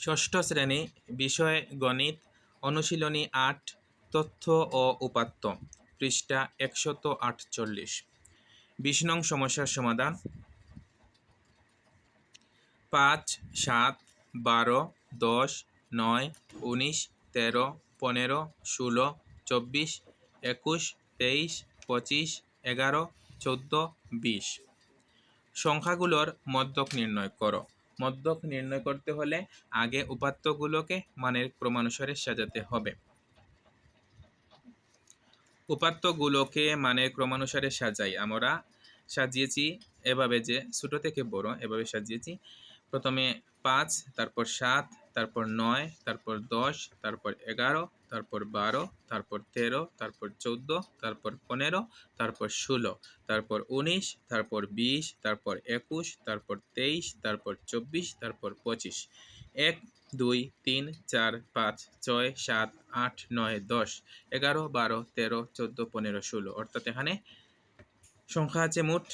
ষষ্ঠ শ্রেণি, বিষয়, গণিত, অনুশীলনী আট, তথ্য ও উপাত্ত, পৃষ্ঠা একশত আটচল্লিশ। বিশ নং সমস্যার সমাধান। পাঁচ, সাত, বারো, দশ, নয়, উনিশ, তেরো, পনেরো, ষোলো, চব্বিশ, একুশ, তেইশ, পঁচিশ, এগারো, চোদ্দ, বিশ। সংখ্যাগুলোর মধ্যক নির্ণয় করো। মধ্যক নির্ণয় করতে হলে আগে উপাত্তগুলোকে মানের ক্রমানুসারে সাজাতে হবে। উপাত্তগুলোকে মানের ক্রমানুসারে সাজাই। আমরা সাজিয়েছি এভাবে যে ছোটো থেকে বড় এভাবে সাজিয়েছি। প্রথমে পাঁচ, তারপর সাত তারপর নয়, তারপর দশ, তারপর এগারো, তারপর বারো, তারপর তেরো, তারপর চৌদ্দো, তারপর পনেরো, তারপর ষোলো, তারপর উনিশ, তারপর বিশ, তারপর একুশ, তারপর তেইশ, তারপর চব্বিশ, তারপর পঁচিশ। এক, দুই, তিন, চার, পাঁচ, ছয়, সাত, আট, নয়, দশ, এগারো, বারো, তেরো, চোদ্দ, পনেরো, ষোলো, অর্থাৎ এখানে সংখ্যা আছে মোট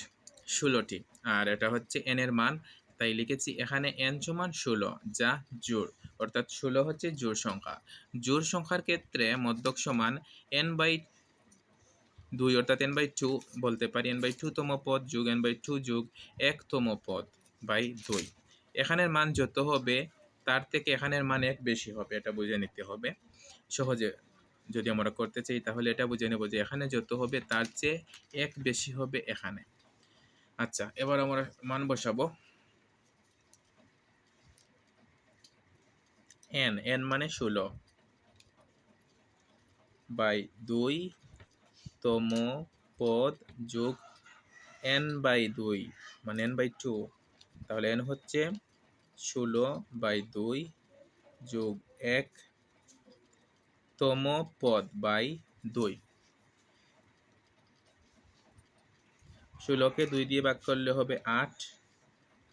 ষোলোটি, আর এটা হচ্ছে এনের মান। তাই লিখেছি এখানে এন সমান ষোলো, যা জোর অর্থাৎ ষোলো হচ্ছে জোর সংখ্যা। জোর সংখ্যার ক্ষেত্রে মধ্যক সমান এন বাই দুই, অর্থাৎ এন বাই টু বলতে পারি। এন বাই টু তম পদ যুগ এন বাই টু যুগ একতম পদ বাই দুই। এখানের মান যত হবে, তার থেকে এখানের মান এক বেশি হবে, এটা বুঝে নিতে হবে। সহজে যদি আমরা করতে চাই, তাহলে এটা বুঝে নেব যে এখানে যত হবে, তার চেয়ে এক বেশি হবে এখানে। আচ্ছা এবার আমরা মান বসাবো। এন এন মানে ষোলো। বাই দুই তম পদ যোগ এন বাই দুই মানে এন বাই টু। তাহলে এন হচ্ছে ষোলো বাই দুই যোগ এক তম পদ বাই দুই। ষোলোকে দুই দিয়ে ভাগ করলে হবে আট।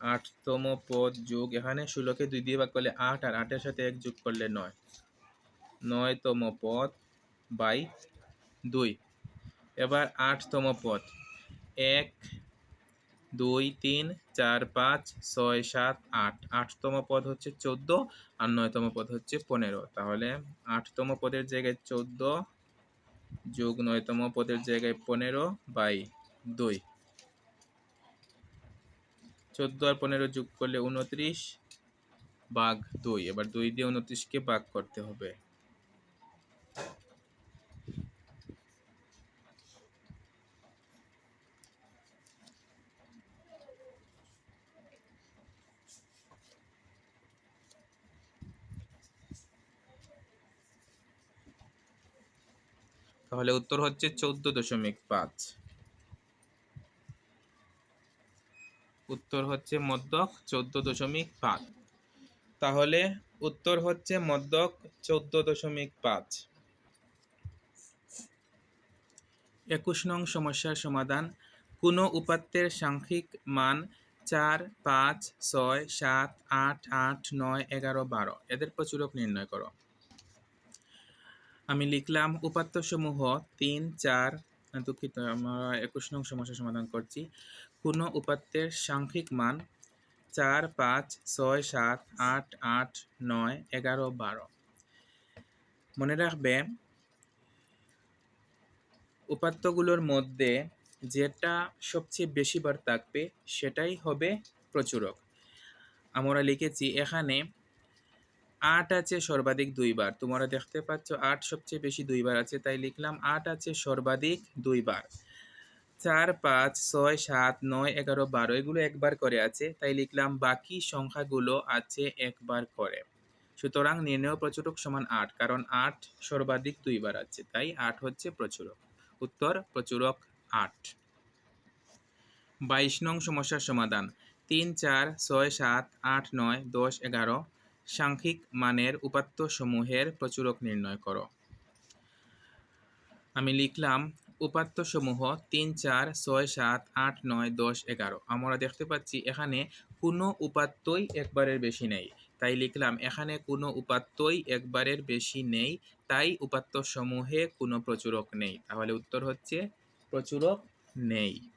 আটতম পদ যোগ, এখানে ষোলোকে দুই দিয়ে ভাগ করলে আট, আর আটের সাথে এক যোগ করলে নয়। নয়তম পদ বাই দুই। এবার আটতম পদ। এক, দুই, তিন, চার, পাঁচ, ছয়, সাত, আট। আটতম পদ হচ্ছে চোদ্দ, আর নয়তম পদ হচ্ছে পনেরো। তাহলে আটতম পদের জায়গায় চোদ্দ যোগ নয়তম পদের জায়গায় পনেরো বাই দুই। চোদ্দ আর পনেরো যোগ করলে উনত্রিশ বাঘ দুই। এবার দুই দিয়ে উনত্রিশকে বাঘ করতে হবে। তাহলে উত্তর হচ্ছে চোদ্দ দশমিক পাঁচ। উত্তর হচ্ছে মদ্যক চোদ্দ দশমিক পাঁচ। তাহলে উত্তর হচ্ছে মদ্যক চোদ্দ দশমিক পাঁচ। একুশ নং সমস্যার সমাধান। কোনো উপাত্তের সাংখ্যিক মান চার, পাঁচ, ছয়, সাত, আট আট, নয়, এগারো, বারো। এদের প্রচুরক নির্ণয় করো। আমি লিখলাম উপাত্তসমূহ তিন, চার দুঃখিত, আমরা একুশ নং সমস্যা সমাধান করছি। কোনো উপাত্তের সাংখ্যিক মান চার পাঁচ ছয় সাত আট আট নয় এগারো বারো। মনে রাখবে, উপাত্তগুলোর মধ্যে যেটা সবচেয়ে বেশিবার থাকবে সেটাই হবে প্রচুরক। আমরা লিখেছি এখানে আট আছে সর্বাধিক দুইবার। তোমরা দেখতে পাচ্ছ আট সবচেয়ে বেশি দুইবার আছে, তাই লিখলাম আট আছে সর্বাধিক দুইবার। চার, পাঁচ, ছয়, সাত, নয়, এগারো, বারো, এগুলো একবার করে আছে, তাই লিখলাম বাকি সংখ্যাগুলো আছে একবার করে। সুতরাং নির্ণয় প্রচুরক সমান আট, কারণ আট সর্বাধিক দুইবার আছে, তাই আট হচ্ছে প্রচুরক। উত্তর, প্রচুরক আট। বাইশ নং সমস্যার সমাধান। তিন, চার, ছয়, সাত, আট, নয়, দশ, এগারো সাংখ্যিক মানের উপাত্ত সমূহের প্রচুরক নির্ণয় করো। আমি লিখলাম উপাত্ত সমূহ তিন চার ছয় সাত আট নয় দশ এগারো। আমরা দেখতে পাচ্ছি এখানে কোনো উপাত্তই একবারের বেশি নেই। তাই লিখলাম, এখানে কোনো উপাত্তই একবারের বেশি নেই, তাই উপাত্ত সমূহে কোনো প্রচুরক নেই। তাহলে উত্তর হচ্ছে, প্রচুরক নেই।